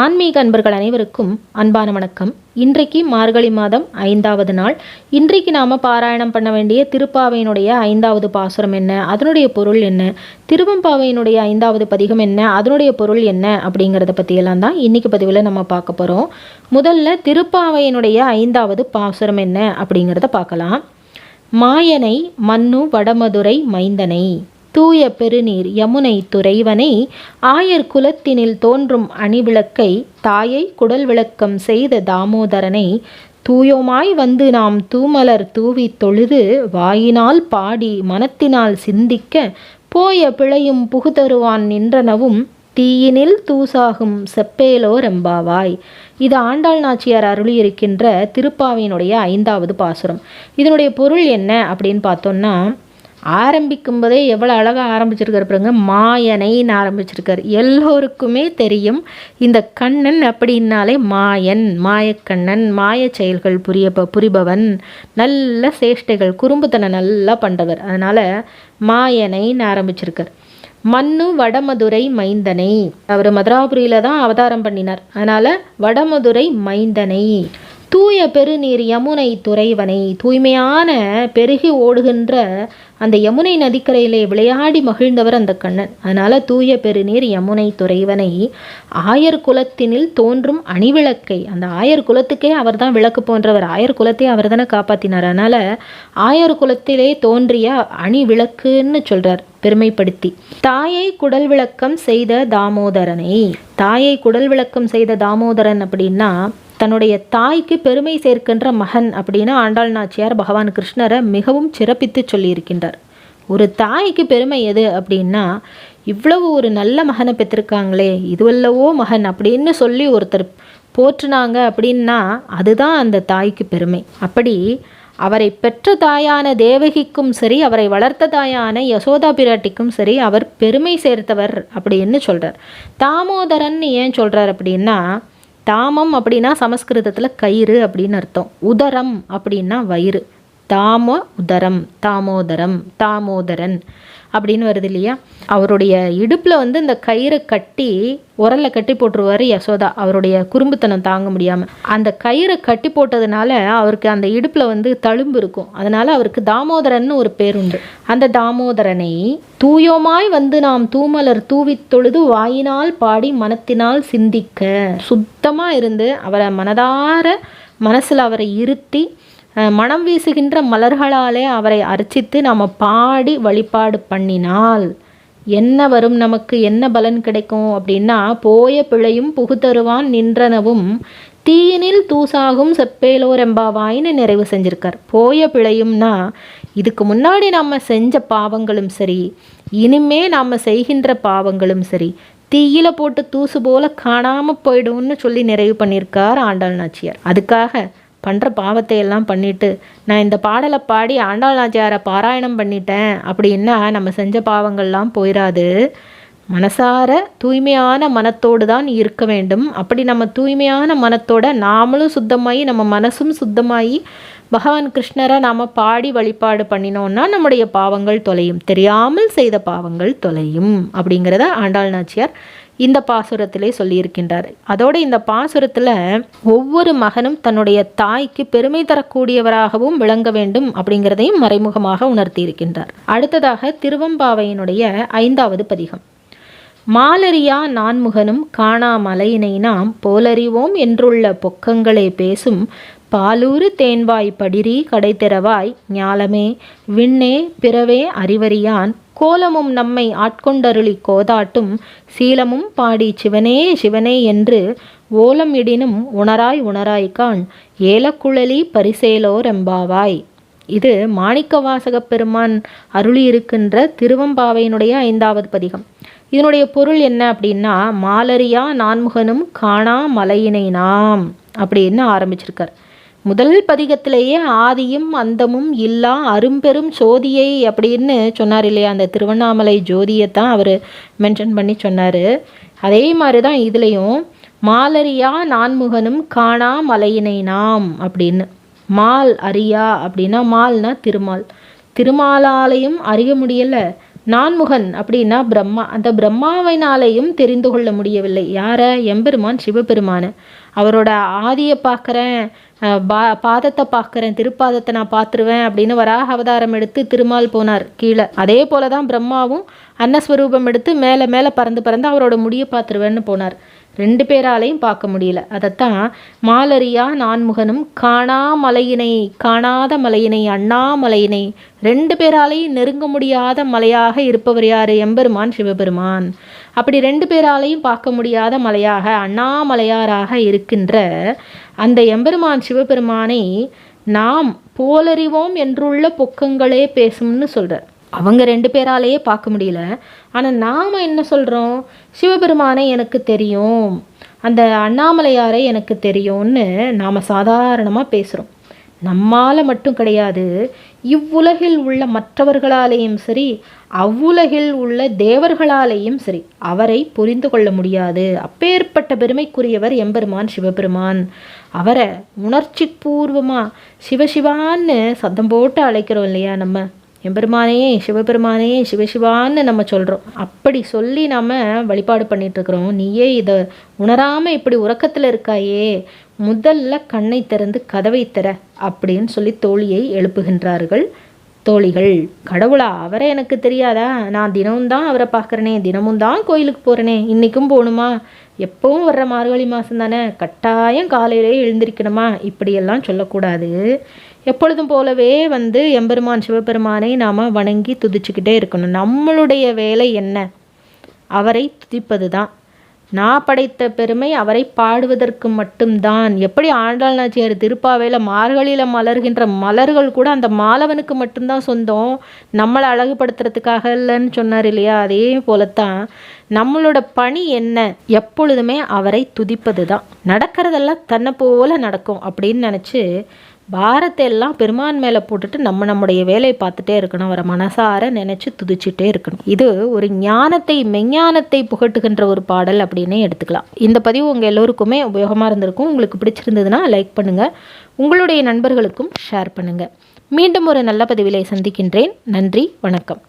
ஆன்மீக அன்பர்கள் அனைவருக்கும் அன்பான வணக்கம். இன்றைக்கு மார்கழி மாதம் ஐந்தாவது நாள். இன்றைக்கு நாம் பாராயணம் பண்ண வேண்டிய திருப்பாவையினுடைய ஐந்தாவது பாசுரம் என்ன? அதனுடைய பொருள் என்ன? திருவம்பாவையினுடைய ஐந்தாவது பதிகம் என்ன? அதனுடைய பொருள் என்ன? அப்படிங்கிறத பற்றியெல்லாம் தான் இன்றைக்கி பதிவில் நம்ம பார்க்க போகிறோம் முதல்ல திருப்பாவையினுடைய ஐந்தாவது பாசுரம் என்ன? அப்படிங்கிறத பார்க்கலாம். மாயனை மன்னு வடமதுரை மைந்தனை. தூய பெருநீர் யமுனை துறைவனை ஆயர் குலத்தினில் தோன்றும் அணிவிளக்கை தாயை குடல் விளக்கம் செய்த தாமோதரனை தூயோமாய் வந்து நாம் தூமலர் தூவி தொழுது வாயினால் பாடி மனத்தினால் சிந்திக்க போய பிழையும் புகுதருவான் நின்றனவும் தீயினில் தூசாகும் செப்பேலோ ரெம்பாவாய் இது ஆண்டாள் நாச்சியார் அருளியிருக்கின்ற திருப்பாவையினுடைய ஐந்தாவது பாசுரம். இதனுடைய பொருள் என்ன அப்படின்னு பார்த்தோம்னா ஆரம்பிக்கும் போதே எவ்வளோ அழகாக ஆரம்பிச்சிருக்காரு பாருங்க. மாயனைன்னு ஆரம்பிச்சிருக்காரு. எல்லோருக்குமே தெரியும் இந்த கண்ணன் அப்படின்னாலே மாயன் மாயக்கண்ணன் மாய செயல்கள் புரிய புரிபவன் நல்ல சேஷ்டைகள் குறும்புத்தனை நல்லா பண்ணுறவர் அதனால் மாயனைன்னு ஆரம்பிச்சிருக்கார். மண்ணு வடமதுரை மைந்தனை. அவர் மதுராபுரியில் தான் அவதாரம் பண்ணினார். அதனால் வடமதுரை மைந்தனை. தூய பெருநீர் யமுனை துறைவனை தூய்மையான பெருகி ஓடுகின்ற அந்த யமுனை நதிக்கரையிலே விளையாடி மகிழ்ந்தவர் அந்த கண்ணன். அதனால் தூய பெருநீர் யமுனை துறைவனை ஆயர் குலத்தினில் தோன்றும் அணிவிளக்கை அந்த ஆயர் குலத்துக்கே அவர் தான் விளக்கு போன்றவர். ஆயர் குலத்தை அவர் தானே காப்பாற்றினார் அதனால் ஆயர் குலத்திலே தோன்றிய அணி விளக்குன்னு சொல்கிறார் பெருமைப்படுத்தி. தாயை குடல் விளக்கம் செய்த தாமோதரனை தாயை குடல் விளக்கம் செய்த தாமோதரன் அப்படின்னா தன்னுடைய தாய்க்கு பெருமை சேர்க்கின்ற மகன் அப்படின்னு ஆண்டாள் நாச்சியார் பகவான் கிருஷ்ணரை மிகவும் சிறப்பித்து சொல்லியிருக்கின்றார். ஒரு தாய்க்கு பெருமை எது அப்படின்னா இவ்வளவு ஒரு நல்ல மகனை பெற்றிருக்காங்களே இதுவல்லவோ மகன் அப்படின்னு சொல்லி ஒருத்தர் போற்றுனாங்க அப்படின்னா அதுதான் அந்த தாய்க்கு பெருமை. அப்படி அவரை பெற்ற தாயான தேவகிக்கும் சரி அவரை வளர்த்த தாயான யசோதா பிராட்டிக்கும் சரி அவர் பெருமை சேர்த்தவர் அப்படின்னு சொல்கிறார் தாமோதரன் ஏன் சொல்கிறார் அப்படின்னா தாமம் அப்படின்னா சமஸ்கிருதத்தில் கயிறு அப்படின்னு அர்த்தம். உதரம் அப்படின்னா வயிறு. தாம உதரம் தாமோதரம் தாமோதரன். அப்படின்னு வருது இல்லையா? அவருடைய இடுப்பில் வந்து இந்த கயிறை கட்டி உரலில் கட்டி போட்டுருவார் யசோதா. அவருடைய குறும்புத்தனம் தாங்க முடியாமல் அந்த கயிறை கட்டி போட்டதுனால அவருக்கு அந்த இடுப்பில் வந்து தழும்பு இருக்கும். அதனால் அவருக்கு தாமோதரன் ஒரு பேர் உண்டு. அந்த தாமோதரனை தூயோமாய் வந்து நாம் தூமலர் தூவி தொழுது வாயினால் பாடி மனத்தினால் சிந்திக்க. சுத்தமாக இருந்து அவரை மனதார மனசில் அவரை இருத்தி மனம் வீசுகின்ற மலர்களாலே அவரை அர்ச்சித்து நாம் பாடி வழிபாடு பண்ணினால் என்ன வரும் நமக்கு? என்ன பலன் கிடைக்கும்? அப்படின்னா போய பிழையும் புகுத்தருவான் நின்றனவும் தீயினில் தூசாகும் செப்பேலோரெம்பாவாயின்னு நிறைவு செஞ்சிருக்கார். போய பிழையும்னா இதுக்கு முன்னாடி நாம் செஞ்ச பாவங்களும் சரி இனிமே நாம் செய்கின்ற பாவங்களும் சரி தீயில போட்டு தூசு போல காணாமல் போயிடும்னு சொல்லி நிறைவு பண்ணியிருக்கார் ஆண்டாள் நாச்சியார். அதுக்காக பண்ணுற பாவத்தை எல்லாம் பண்ணிட்டு நான் இந்த பாடலை பாடி ஆண்டாள் நாச்சியாரை பாராயணம் பண்ணிட்டேன் அப்படின்னா நம்ம செஞ்ச பாவங்கள்லாம் போயிடாது மனசார தூய்மையான மனத்தோடு தான் இருக்க வேண்டும். அப்படி நம்ம தூய்மையான மனத்தோட நாமளும் சுத்தமாகி நம்ம மனசும் சுத்தமாகி பகவான் கிருஷ்ணரை நாம் பாடி வழிபாடு பண்ணினோன்னா நம்முடைய பாவங்கள் தொலையும். தெரியாமல் செய்த பாவங்கள் தொலையும். அப்படிங்கிறத ஆண்டாள் நாச்சியார் இந்த பாசுரத்திலே சொல்லியிருக்கின்றார். அதோடு இந்த பாசுரத்தில் ஒவ்வொரு மகனும் தன்னுடைய தாய்க்கு பெருமை தரக்கூடியவராகவும் விளங்க வேண்டும் அப்படிங்கிறதையும் மறைமுகமாக உணர்த்தியிருக்கின்றார். அடுத்ததாக திருவம்பாவையினுடைய ஐந்தாவது பதிகம். மாலரியா நான்முகனும் காணாமலையினை நாம் போலறிவோம் என்றுள்ள பொக்கங்களே பேசும் பாலூறு தேன்வாய் படிரி கடைத்திறவாய் ஞாலமே விண்ணே பிறவே அறிவறியான் கோலமும் நம்மை ஆட்கொண்டருளி கோதாட்டும் சீலமும் பாடி சிவனே சிவனே என்று ஓலம் இடினும் உணராய் உணராய் கான் ஏலக்குழலி பரிசேலோரெம்பாவாய் இது மாணிக்கவாசகப் பெருமான் அருளியிருக்கின்ற திருவம்பாவையினுடைய ஐந்தாவது பதிகம். இதனுடைய பொருள் என்ன அப்படின்னா மாலரியா நான்முகனும் காணா மலையினை நாம் அப்படின்னு ஆரம்பிச்சிருக்கார். முதல் பதிகத்திலேயே ஆதியும் அந்தமும் இல்லா அரும்பெரும் சோதியை அப்படின்னு சொன்னார் இல்லையா? அந்த திருவண்ணாமலை ஜோதியை தான் அவர் மென்ஷன் பண்ணி சொன்னார். அதே மாதிரி தான் இதுலேயும் மாலரியா நான்முகனும் காணா மலையினை நாம் அப்படின்னு. மால் அரியா அப்படின்னா மால்னா திருமால். திருமாலாலையும் அறிய முடியலை. நான்முகன் அப்படின்னா பிரம்மா. அந்த பிரம்மாவினாலையும் தெரிந்து கொள்ள முடியவில்லை. யாரை? எம்பெருமான் சிவபெருமான. அவரோட ஆதியை பார்க்குறேன் பா பாதத்தை பார்க்குறேன் திருப்பாதத்தை நான் பார்த்துருவேன் அப்படின்னு வராக அவதாரம் எடுத்து திருமால் போனார் கீழே. அதே போல தான் பிரம்மாவும் அன்னஸ்வரூபம் எடுத்து மேலே மேலே பறந்து பறந்து அவரோட முடியை பார்த்துருவேன்னு போனார். ரெண்டு பேராலையும் பார்க்க முடியல. அதைத்தான் மாலரியா நான்முகனும் காணா மலையினை காணாத மலையினை அண்ணாமலையினை ரெண்டு பேராலையும் நெருங்க முடியாத மலையாக இருப்பவர் யார்? எம்பெருமான் சிவபெருமான். அப்படி ரெண்டு பேராலையும் பார்க்க முடியாத மலையாக அண்ணாமலையாராக இருக்கின்ற அந்த எம்பெருமான் சிவபெருமானை நாம் போலறிவோம் என்றுள்ள பொக்கங்களே பேசும்னு சொல்கிறார் அவங்க ரெண்டு பேராலேயே பார்க்க முடியல. ஆனால் நாம் என்ன சொல்கிறோம் சிவபெருமானை எனக்கு தெரியும். அந்த அண்ணாமலையாரை எனக்கு தெரியும்னு நாம் சாதாரணமாக பேசுகிறோம் நம்மால் மட்டும் கிடையாது இவ்வுலகில் உள்ள மற்றவர்களாலேயும் சரி அவ்வுலகில் உள்ள தேவர்களாலேயும் சரி அவரை புரிந்து கொள்ள முடியாது. அப்பேற்பட்ட பெருமைக்குரியவர் எம்பெருமான் சிவபெருமான். அவரை உணர்ச்சி பூர்வமாக சிவசிவான்னு சத்தம் போட்டு அழைக்கிறோம் இல்லையா நம்ம? எம்பெருமானே சிவபெருமானே சிவசிவான்னு நம்ம சொல்கிறோம் அப்படி சொல்லி நாம் வழிபாடு பண்ணிகிட்ருக்குறோம் நீயே இதை உணராமல் இப்படி உறக்கத்தில் இருக்காயே முதல்ல கண்ணை திறந்து கதவை தர அப்படின்னு சொல்லி தோழியை எழுப்புகின்றார்கள் தோழிகள். கடவுளா அவரை எனக்கு தெரியாதா? நான் தினமும் தான் அவரை பார்க்குறனே தினமும் தான் கோயிலுக்கு போகிறனே இன்றைக்கும் போகணுமா? எப்பவும் வர்ற மார்கழி மாதம் தானே கட்டாயம் காலையிலே எழுந்திருக்கணுமா? இப்படியெல்லாம் சொல்லக்கூடாது. எப்பொழுதும் போலவே வந்து எம்பெருமான் சிவபெருமானை நாம் வணங்கி துதிச்சுக்கிட்டே இருக்கணும். நம்மளுடைய வேலை என்ன? அவரை துதிப்பது தான் நான் படைத்த பெருமை அவரை பாடுவதற்கு மட்டும்தான். எப்படி ஆண்டாள் நாச்சியார் திருப்பாவையில் மார்கழியில் மலர்கின்ற மலர்கள் கூட அந்த மாலவனுக்கு மட்டும்தான் சொந்தம். நம்மளை அழகுபடுத்துறதுக்காக இல்லைன்னு சொன்னார் இல்லையா? அதே போலத்தான் நம்மளோட பணி என்ன? எப்பொழுதுமே அவரை துதிப்பது தான் நடக்கிறதெல்லாம் தன்னை போல நடக்கும் அப்படின்னு நினச்சி பாரத்தை எல்லாம் பெருமான் மேலே போட்டுட்டு நம்ம நம்முடைய வேலையை பார்த்துட்டே இருக்கணும். அவரை மனசார நினச்சி துதிச்சுட்டே இருக்கணும். இது ஒரு ஞானத்தை மெஞ்ஞானத்தை புகட்டுகின்ற ஒரு பாடல் அப்படின்னே எடுத்துக்கலாம். இந்த பதிவு உங்கள் எல்லோருக்குமே உபயோகமாக இருந்திருக்கும். உங்களுக்கு பிடிச்சிருந்ததுன்னா லைக் பண்ணுங்கள் உங்களுடைய நண்பர்களுக்கும் ஷேர் பண்ணுங்கள் மீண்டும் ஒரு நல்ல பதிவிலை சந்திக்கின்றேன். நன்றி வணக்கம்.